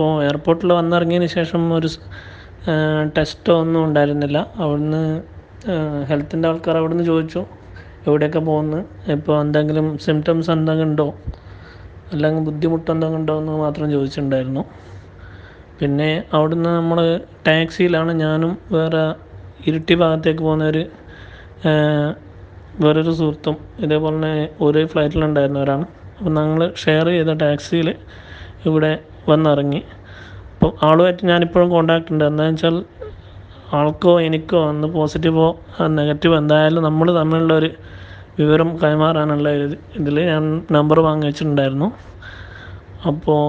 അപ്പോൾ എയർപോർട്ടിൽ വന്നിറങ്ങിയതിന് ശേഷം ഒരു ടെസ്റ്റോ ഒന്നും ഉണ്ടായിരുന്നില്ല. അവിടുന്ന് ഹെൽത്തിന്റെ ആൾക്കാർ അവിടുന്ന് ചോദിച്ചു എവിടെയൊക്കെ പോകുന്നു ഇപ്പോൾ എന്തെങ്കിലും സിംറ്റംസ് എന്തെങ്കിലും ഉണ്ടോ? അല്ലെങ്കിൽ ബുദ്ധിമുട്ട് എന്തെങ്കിലും ഉണ്ടോ എന്ന് മാത്രം ചോദിച്ചിട്ടുണ്ടായിരുന്നു. പിന്നെ അവിടുന്ന് നമ്മൾ ടാക്സിയിലാണ് ഞാനും വേറെ ഇരുട്ടി ഭാഗത്തേക്ക് പോകുന്ന ഒരു വേറൊരു സുഹൃത്തും ഇതേപോലെ തന്നെ ഒരേ ഫ്ലൈറ്റിലുണ്ടായിരുന്നവരാണ് അപ്പം ഞങ്ങൾ ഷെയർ ചെയ്ത ടാക്സിയിൽ ഇവിടെ വന്നിറങ്ങി. അപ്പോൾ ആളുമായിട്ട് ഞാനിപ്പോഴും കോണ്ടാക്ട് ഉണ്ട്. എന്താണെന്ന് വെച്ചാൽ ആൾക്കോ എനിക്കോ അന്ന് പോസിറ്റീവോ നെഗറ്റീവോ എന്തായാലും നമ്മൾ തമ്മിലുള്ള ഒരു വിവരം കൈമാറാനുള്ള ഒരു ഇതിൽ ഞാൻ നമ്പർ വാങ്ങി അപ്പോൾ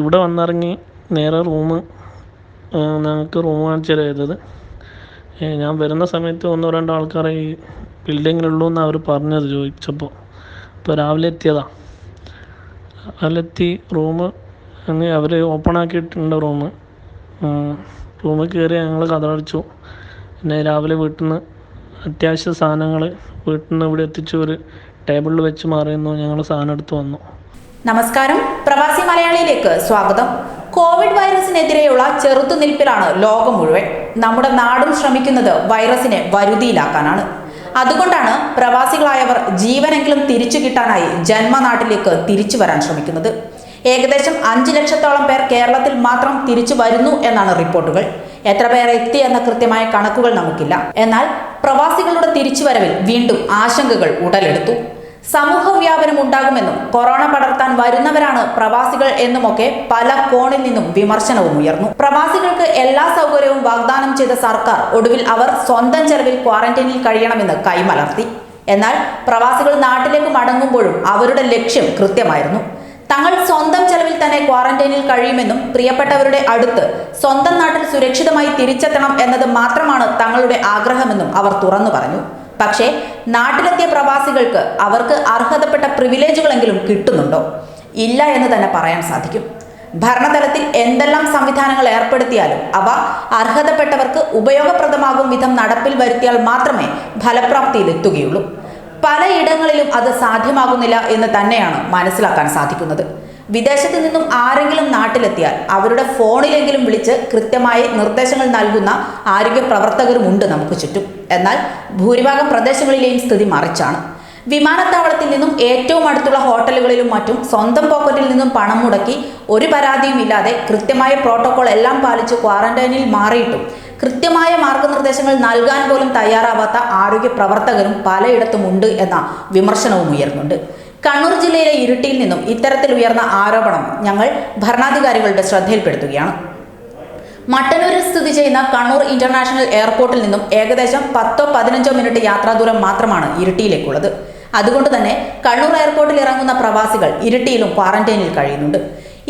ഇവിടെ വന്നിറങ്ങി നേരെ റൂം ഞങ്ങൾക്ക് റൂം കാണിച്ചു ചെയ്തത്. ഞാൻ വരുന്ന സമയത്ത് ഒന്നോ രണ്ടോ ആൾക്കാരെ ഈ ബിൽഡിങ്ങിലുള്ളൂ എന്നാണ് അവർ പറഞ്ഞത് ചോദിച്ചപ്പോൾ. അപ്പോൾ രാവിലെ എത്തിയതാണ് രാവിലെ എത്തി റൂം അങ്ങ് അവർ ഓപ്പൺ ആക്കിയിട്ടുണ്ട് റൂം റൂമിൽ കയറി ഞങ്ങൾ കഥകടിച്ചു പിന്നെ രാവിലെ വീട്ടിൽ നിന്ന് അത്യാവശ്യ സാധനങ്ങൾ വീട്ടിൽ നിന്ന് ഇവിടെ എത്തിച്ചു ഒരു ടേബിളിൽ വെച്ച് മാറിയെന്നു ഞങ്ങൾ സാധനം എടുത്തു വന്നു. നമസ്കാരം. പ്രവാസി മലയാളിയിലേക്ക് സ്വാഗതം. കോവിഡ് വൈറസിനെതിരെയുള്ള ചെറുത്തുനിൽപ്പിലാണ് ലോകം മുഴുവൻ. നമ്മുടെ നാടും ശ്രമിക്കുന്നത് വൈറസിനെ വരുതിയിലാക്കാനാണ്. അതുകൊണ്ടാണ് പ്രവാസികളായവർ ജീവനെങ്കിലും തിരിച്ചു കിട്ടാനായി ജന്മനാട്ടിലേക്ക് തിരിച്ചു വരാൻ ശ്രമിക്കുന്നത്. ഏകദേശം അഞ്ച് ലക്ഷത്തോളം പേർ കേരളത്തിൽ മാത്രം തിരിച്ചു വരുന്നു എന്നാണ് റിപ്പോർട്ടുകൾ. എത്ര പേർ എത്തി എന്ന കൃത്യമായ കണക്കുകൾ നമുക്കില്ല. എന്നാൽ പ്രവാസികളുടെ തിരിച്ചുവരവിൽ വീണ്ടും ആശങ്കകൾ ഉടലെടുത്തു. സമൂഹ വ്യാപനം ഉണ്ടാകുമെന്നും കൊറോണ പടർത്താൻ വരുന്നവരാണ് പ്രവാസികൾ എന്നുമൊക്കെ പല കോണിൽ നിന്നും വിമർശനവും ഉയർന്നു. പ്രവാസികൾക്ക് എല്ലാ സൗകര്യവും വാഗ്ദാനം ചെയ്ത സർക്കാർ ഒടുവിൽ അവർ സ്വന്തം ചെലവിൽ ക്വാറന്റൈനിൽ കഴിയണമെന്ന് കൈമലർത്തി. എന്നാൽ പ്രവാസികൾ നാട്ടിലേക്ക് മടങ്ങുമ്പോഴും അവരുടെ ലക്ഷ്യം കൃത്യമായിരുന്നു. തങ്ങൾ സ്വന്തം ചെലവിൽ തന്നെ ക്വാറന്റൈനിൽ കഴിയുമെന്നും പ്രിയപ്പെട്ടവരുടെ അടുത്ത് സ്വന്തം നാട്ടിൽ സുരക്ഷിതമായി തിരിച്ചെത്തണം എന്നത് മാത്രമാണ് തങ്ങളുടെ ആഗ്രഹമെന്നും അവർ തുറന്നു പറഞ്ഞു. പക്ഷേ നാട്ടിലെത്തിയ പ്രവാസികൾക്ക് അവർക്ക് അർഹതപ്പെട്ട പ്രിവിലേജുകളെങ്കിലും കിട്ടുന്നുണ്ടോ? ഇല്ല എന്ന് തന്നെ പറയാൻ സാധിക്കും. ഭരണതലത്തിൽ എന്തെല്ലാം സംവിധാനങ്ങൾ ഏർപ്പെടുത്തിയാലും അവ അർഹതപ്പെട്ടവർക്ക് ഉപയോഗപ്രദമാകും വിധം നടപ്പിൽ വരുത്തിയാൽ മാത്രമേ ഫലപ്രാപ്തിയിൽ എത്തുകയുള്ളൂ പലയിടങ്ങളിലും അത് സാധ്യമാകുന്നില്ല എന്ന് തന്നെയാണ് മനസ്സിലാക്കാൻ സാധിക്കുന്നത്. വിദേശത്ത് നിന്നും ആരെങ്കിലും നാട്ടിലെത്തിയാൽ അവരുടെ ഫോണിലെങ്കിലും വിളിച്ച് കൃത്യമായി നിർദ്ദേശങ്ങൾ നൽകുന്ന ആരോഗ്യ പ്രവർത്തകരുമുണ്ട് നമുക്ക് ചുറ്റും. എന്നാൽ ഭൂരിഭാഗം പ്രദേശങ്ങളിലെയും സ്ഥിതി മറിച്ചാണ്. വിമാനത്താവളത്തിൽ നിന്നും ഏറ്റവും അടുത്തുള്ള ഹോട്ടലുകളിലും മറ്റും സ്വന്തം പോക്കറ്റിൽ നിന്നും പണം മുടക്കി ഒരു പരാതിയും ഇല്ലാതെ കൃത്യമായ പ്രോട്ടോകോൾ എല്ലാം പാലിച്ച് ക്വാറന്റൈനിൽ മാറിയിട്ടും കൃത്യമായ മാർഗനിർദ്ദേശങ്ങൾ നൽകാൻ പോലും തയ്യാറാവാത്ത ആരോഗ്യ പ്രവർത്തകരും പലയിടത്തുമുണ്ട് എന്ന വിമർശനവും ഉയർന്നുണ്ട്. കണ്ണൂർ ജില്ലയിലെ ഇരുട്ടിയിൽ നിന്നും ഇത്തരത്തിൽ ഉയർന്ന ആരോപണം ഞങ്ങൾ ഭരണാധികാരികളുടെ ശ്രദ്ധയിൽപ്പെടുത്തുകയാണ്. മട്ടന്നൂരിൽ സ്ഥിതി ചെയ്യുന്ന കണ്ണൂർ ഇന്റർനാഷണൽ എയർപോർട്ടിൽ നിന്നും ഏകദേശം പത്തോ പതിനഞ്ചോ മിനിറ്റ് യാത്രാദൂരം മാത്രമാണ് ഇരുട്ടിയിലേക്കുള്ളത്. അതുകൊണ്ട് തന്നെ കണ്ണൂർ എയർപോർട്ടിൽ ഇറങ്ങുന്ന പ്രവാസികൾ ഇരുട്ടിയിലും ക്വാറന്റൈനിൽ കഴിയുന്നുണ്ട്.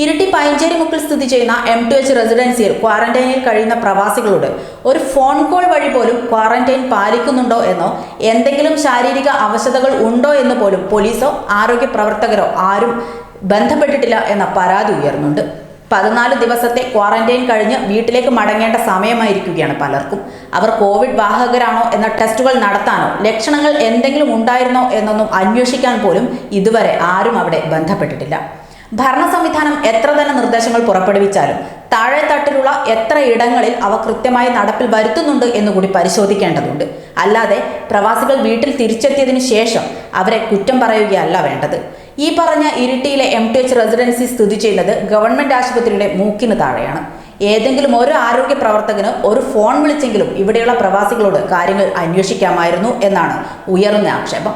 ഇരിട്ടി പയഞ്ചേരി മുക്കിൽ സ്ഥിതി ചെയ്യുന്ന എം ടു എച്ച് റെസിഡൻസിയിൽ ക്വാറന്റൈനിൽ കഴിയുന്ന പ്രവാസികളോട് ഒരു ഫോൺ കോൾ വഴി പോലും ക്വാറന്റൈൻ പാലിക്കുന്നുണ്ടോ എന്നോ എന്തെങ്കിലും ശാരീരിക അവശതകൾ ഉണ്ടോ എന്ന് പോലും പോലീസോ ആരോഗ്യ പ്രവർത്തകരോ ആരും ബന്ധപ്പെട്ടിട്ടില്ല എന്ന പരാതി ഉയർന്നുണ്ട്. പതിനാല് ദിവസത്തെ ക്വാറന്റൈൻ കഴിഞ്ഞ് വീട്ടിലേക്ക് മടങ്ങേണ്ട സമയമായിരിക്കുകയാണ് പലർക്കും. അവർ കോവിഡ് വാഹകരാണോ എന്ന ടെസ്റ്റുകൾ നടത്താനോ ലക്ഷണങ്ങൾ എന്തെങ്കിലും ഉണ്ടായിരുന്നോ എന്നൊന്നും അന്വേഷിക്കാൻ പോലും ഇതുവരെ ആരും അവിടെ ബന്ധപ്പെട്ടിട്ടില്ല. ഭരണ സംവിധാനം എത്ര തന്നെ നിർദ്ദേശങ്ങൾ പുറപ്പെടുവിച്ചാലും താഴെ തട്ടിലുള്ള എത്ര ഇടങ്ങളിൽ അവ കൃത്യമായി നടപ്പിൽ വരുത്തുന്നുണ്ട് എന്നുകൂടി പരിശോധിക്കേണ്ടതുണ്ട്. അല്ലാതെ പ്രവാസികൾ വീട്ടിൽ തിരിച്ചെത്തിയതിനു ശേഷം അവരെ കുറ്റം പറയുകയല്ല വേണ്ടത്. ഈ പറഞ്ഞ ഇരിട്ടിയിലെ എം ടി എച്ച് റെസിഡൻസി സ്ഥിതി ചെയ്യുന്നത് ഗവൺമെന്റ് ആശുപത്രിയുടെ മൂക്കിന് താഴെയാണ്. ഏതെങ്കിലും ഒരു ആരോഗ്യ പ്രവർത്തകന് ഒരു ഫോൺ വിളിച്ചെങ്കിലും ഇവിടെയുള്ള പ്രവാസികളോട് കാര്യങ്ങൾ അന്വേഷിക്കാമായിരുന്നു എന്നാണ് ഉയർന്ന ആക്ഷേപം.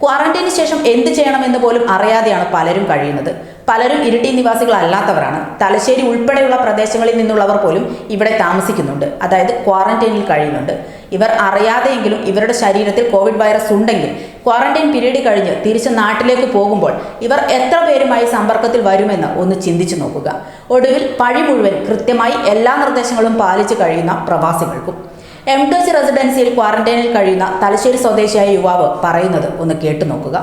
ക്വാറന്റൈന് ശേഷം എന്ത് ചെയ്യണമെന്ന് പോലും അറിയാതെയാണ് പലരും കഴിയുന്നത്. പലരും ഇരിട്ടി നിവാസികളല്ലാത്തവരാണ്. തലശ്ശേരി ഉൾപ്പെടെയുള്ള പ്രദേശങ്ങളിൽ നിന്നുള്ളവർ പോലും ഇവിടെ താമസിക്കുന്നുണ്ട്. അതായത് ക്വാറന്റൈനിൽ കഴിയുന്നുണ്ട്. ഇവർ അറിയാതെയെങ്കിലും ഇവരുടെ ശരീരത്തിൽ കോവിഡ് വൈറസ് ഉണ്ടെങ്കിൽ ക്വാറന്റൈൻ പീരീഡ് കഴിഞ്ഞ് തിരിച്ച് നാട്ടിലേക്ക് പോകുമ്പോൾ ഇവർ എത്ര പേരുമായി സമ്പർക്കത്തിൽ വരുമെന്ന് ഒന്ന് ചിന്തിച്ചു നോക്കുക. ഒടുവിൽ പഴി മുഴുവൻ കൃത്യമായി എല്ലാ നിർദ്ദേശങ്ങളും പാലിച്ചു കഴിയുന്ന പ്രവാസികൾക്കും. എം ടു സി റെസിഡൻസിയിൽ ക്വാറന്റൈനിൽ കഴിയുന്ന തലശ്ശേരി സ്വദേശിയായ യുവാവ് പറയുന്നത് ഒന്ന് കേട്ടു നോക്കുക.